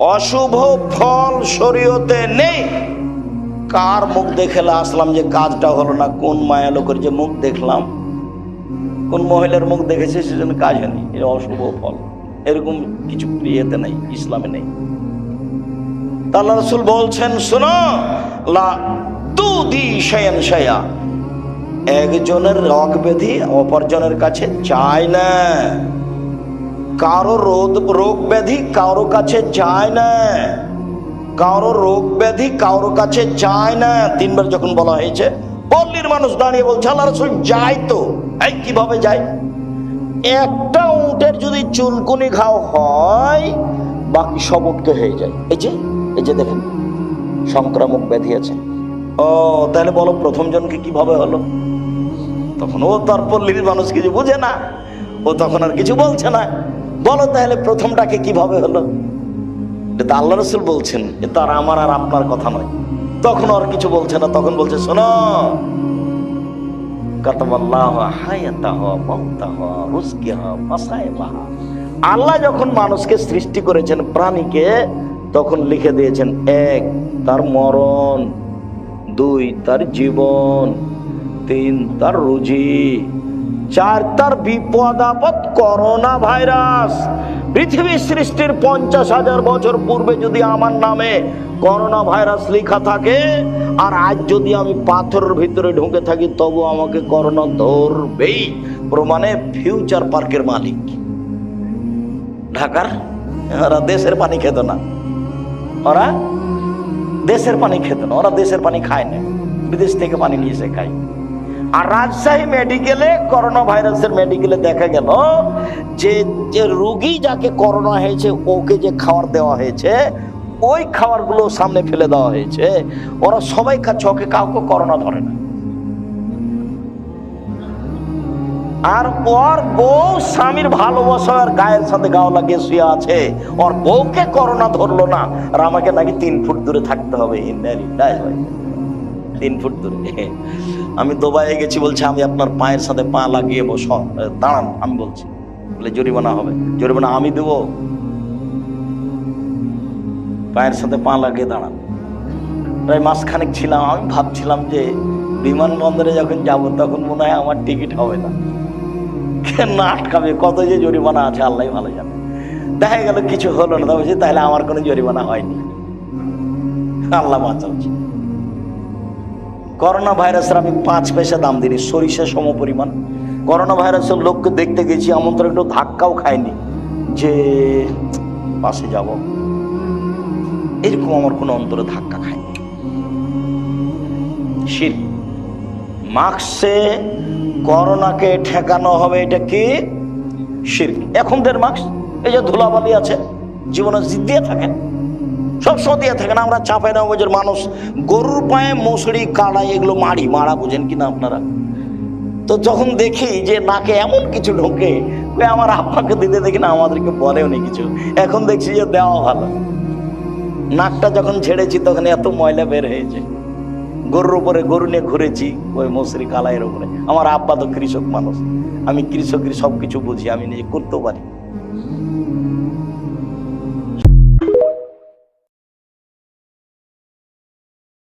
অশুভ ফল শরীয়তে নেই। কার মুখ দেখে আসলাম যে কাজটা হলো না? কোন মায়া লোকের যে মুখ দেখলাম? কোন মহিলার মুখ দেখেছে সেজন্য কাজ হয়নি? অশুভ ফল। এরকম কিছু ইয়েতে নেই, ইসলামে নেই। তা আল্লাহ রসুল বলছেন, শোনো একজনের রক ব্যাধি অপরজনের কাছে চায় না। কারও রোগ রোগ ব্যাধি কারও কাছে যায় না। কারও রোগ ব্যাধি কারও কাছে যায় না। তিনবার যখন বলা হয়েছে, পল্লীর মানুষ দাঁড়িয়ে বলছে, আল্লাহ রসুল যায় তো। এই কীভাবে যায় একটা উটের যদি চুলকুনি ঘাও হয়, বাকি সব উঠকে হয়ে যায়। এই যে এই যে দেখেন, সংক্রামক ব্যাধি আছে। ও, তাহলে বলো, প্রথম জনকে কীভাবে হলো? তখন ও তার পল্লীর মানুষ কিছু বুঝে না। ও তখন আর কিছু বলছে না। বলো তাহলে প্রথমটাকে কীভাবে হলো? এটা আল্লাহ রসুল বলছেন এ আর আমার আর আপনার কথা নয়। তখন আর কিছু বলছে না, তখন বলছে, শোনো। আল্লাহ যখন মানুষকে সৃষ্টি করেছেন প্রাণীকে, তখন লিখে দিয়েছেন, এক, তার মরণ, দুই, তার জীবন, তিন, তার রুজি। চার তার বিপদ আপদ করোনা ভাইরাস পৃথিবী সৃষ্টির পঞ্চাশ হাজার বছর পূর্বে যদি আমার নামে করোনা ভাইরাস লেখা থাকে, আর আজ যদি আমি পাথরের ভিতরে ঢুকে থাকি তবু আমাকে করোনা ধরবেই। প্রমাণে ফিউচার পার্কের মালিক। ঢাকার? ওরা দেশের পানি খেত না। ওরা দেশের পানি খেত না, ওরা দেশের পানি খায় না। বিদেশ থেকে পানি নিয়ে এসে খায়। আর রাজশাহী মেডিকেলে করোনা ভাইরাসের মেডিকেলে দেখা গেল যে যে রুগী যাকে করোনা হয়েছে, ওকে যে খাবার দেওয়া হয়েছে, ওই খাবারগুলো সামনে ফেলে দেওয়া হয়েছে। ওরা সবাই ওকে কাউকে করোনা ধরে না। আর ওর বউ স্বামীর ভালোবাসার গায়ের সাথে গাও লাগিয়ে শুয়ে আছে। ওর বউকে করোনা ধরলো না। আর আমাকে নাকি তিন ফুট দূরে থাকতে হবে। তিন ফুট দূরে। আমি দুবাইয়ে গেছি, বলছে আমি আপনার পায়ের সাথে পা লাগিয়ে বস দাঁড়ান, আমি বলছি। বলে, জরিমানা হবে। জরিমানা আমি দেবো। পায়ের সাথে পা লাগিয়ে দাঁড়ান। প্রায় মাসখানেক ছিলাম, আমি ভাবছিলাম যে বিমানবন্দরে যখন যাব, তখন মনে হয় আমার টিকিট হবে না। কেন আটকাবে, কত যে জরিমানা আছে, আল্লাহ ভালো জানে। দেখা গেল, কিছু হলো না, তবে তাহলে আমার কোনো জরিমানা হয়নি। আল্লাহ বাঁচাচ্ছে করোনা ভাইরাসের আমি পাঁচ পয়সা দাম দিই সরিষা সম পরিমাণ। করোনা ভাইরাসের লোককে দেখতে গেছি, আমন্ত্রণ একটু ধাক্কাও খায়নি যে পাশে যাব। এরকম আমার কোনো অন্তরে ধাক্কা খায়নি শির, মাস্কে করোনাকে ঠেকানো হবে, এটা কি? শির। এখন দের মাস্ক এই যে ধুলাবালি আছে, জীবনে জিদ দিয়ে থাকেন। সবসময় দিয়ে না, আমরা চাপাই না নগজের মানুষ গরুর পায়ে মশড়ি কাড়াই, এগুলো মারি মারা বুঝেন কিনা আপনারা? তো যখন দেখি যে নাকে এমন কিছু ঢোকে আমার আব্বাকে দিতে দেখি না, আমাদেরকে বলেও নি কিছু। এখন দেখছি যে দেওয়া ভালো। নাকটা যখন ছেড়েছি তখন এত ময়লা বের হয়েছে। গরুর উপরে গরু নিয়ে ঘুরেছি, ওই মশরি কালাইয়ের উপরে। আমার আব্বা তো কৃষক মানুষ। আমি কৃষকের সব কিছু বুঝি, আমি নিজে করতেও পারি।